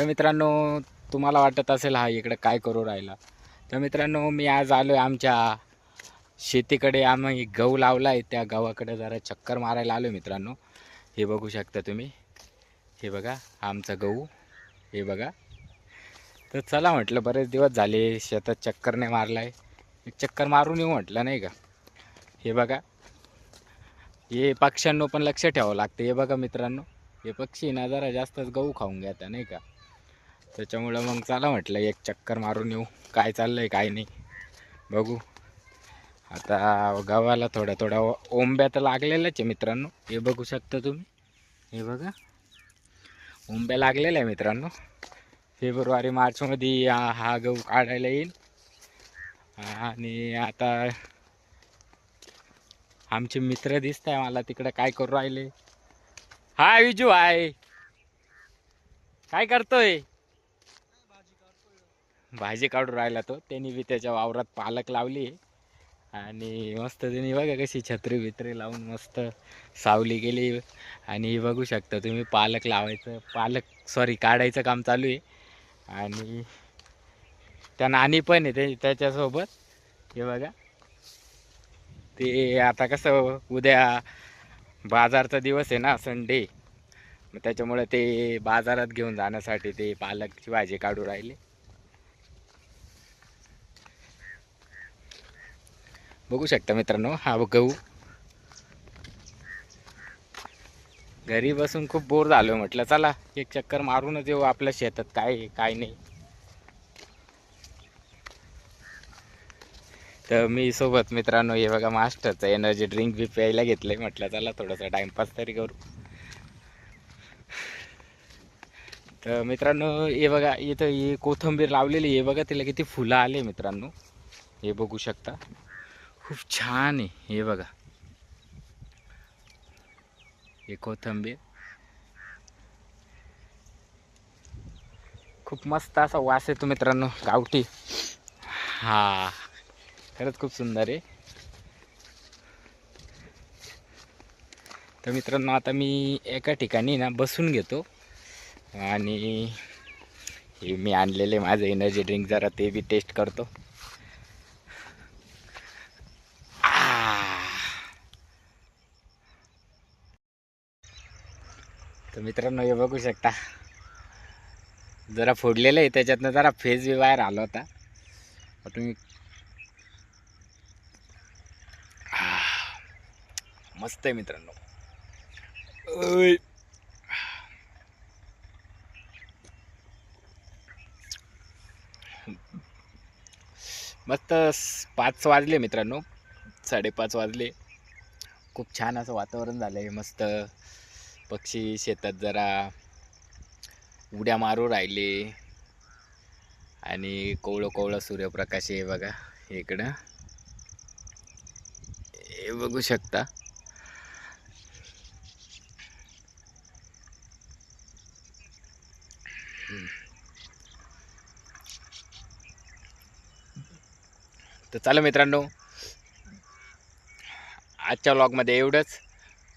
तर मित्रांनो तुम्हाला वाटत असेल हा इकडं काय करू राहिला? तर मित्रांनो मी आज आलो आहे आमच्या शेतीकडे. आम्ही गहू लावला आहे त्या गव्हाकडे जरा चक्कर मारायला आलो मित्रांनो. हे बघू शकता तुम्ही. हे बघा आमचा गहू. हे बघा. तर चला म्हटलं बरेच दिवस झाले शेतात चक्कर नाही मारला आहे एक चक्कर मारून येऊ म्हटलं नाही का? हे बघा. हे पक्ष्यांनो पण लक्ष ठेवावं लागतं. हे बघा मित्रांनो. हे पक्षी ना जरा जास्तच गहू खाऊन घ्या नाही का? त्याच्यामुळं मग चला म्हटलं एक चक्कर मारून येऊ. काय चाललं आहे काय नाही. बघू. आता गव्हाला थोड्या थोड्या ओंब्या तर लागलेल्याच आहे मित्रांनो. हे बघू शकता तुम्ही. हे बघा. ओंब्या लागलेल्या आहे मित्रांनो. फेब्रुवारी मार्चमध्ये हा हा गहू काढायला येईल. आणि आता आमचे मित्र दिसत आहे मला तिकडे काय करू राहिले. हाय विजू हाय. काय करतोय? भाजी काढून राहिला तो. त्यांनी बी त्याच्या वावरात पालक लावली. आणि मस्त त्यांनी बघा कशी छत्री बित्री लावून मस्त सावली गेली आणि बघू शकता तुम्ही पालक लावायचं पालक सॉरी काढायचं काम चालू आहे. आणि त्या नाणी पण आहे ते त्याच्यासोबत. हे बघा. ते आता कसं उद्या बाजारचा दिवस आहे ना संडे मग त्याच्यामुळे ते बाजारात घेऊन जाण्यासाठी ते पालकची भाजी काढू राहिले. बघू शकता मित्रांनो हा गहू. घरी बसून खूप बोर झालो म्हटलं चला एक चक्कर मारूनच येऊ आपल्या शेतात काय काय नाही. तर मी सोबत मित्रांनो हे बघा मास्टरचं एनर्जी ड्रिंक बी प्यायला घेतलंय म्हटलं चला थोडासा टाइमपास तरी करू. तर मित्रांनो हे बघा इथं ही कोथंबीर लावलेली आहे बघा तिला किती फुलं आले मित्रांनो. हे बघू शकता. खूप छान आहे. हे बघा. हे कोथंबीर. खूप मस्त असा वास येतो मित्रांनो गावठी. हा खरंच खूप सुंदर आहे. तर मित्रांनो आता मी एका ठिकाणी ना बसून घेतो. आणि हे मी आणलेले माझं एनर्जी ड्रिंक जरा ते बी टेस्ट करतो. तर मित्रांनो हे बघू शकता. जरा फोडलेलं आहे त्याच्यातनं जरा फेस बी बाहेर आला होता. तुम्ही मस्त आहे मित्रांनो. मस्त पाच वाजले मित्रांनो. साडेपाच वाजले. खूप छान असं वातावरण झालं आहे मस्त. पक्षी शेतात जरा उड्या मारू राहिले. आणि कोवळं कोवळं सूर्यप्रकाश आहे बघा इकडं. हे बघू शकता. तर चला मित्रांनो आजच्या व्लॉगमध्ये एवढंच.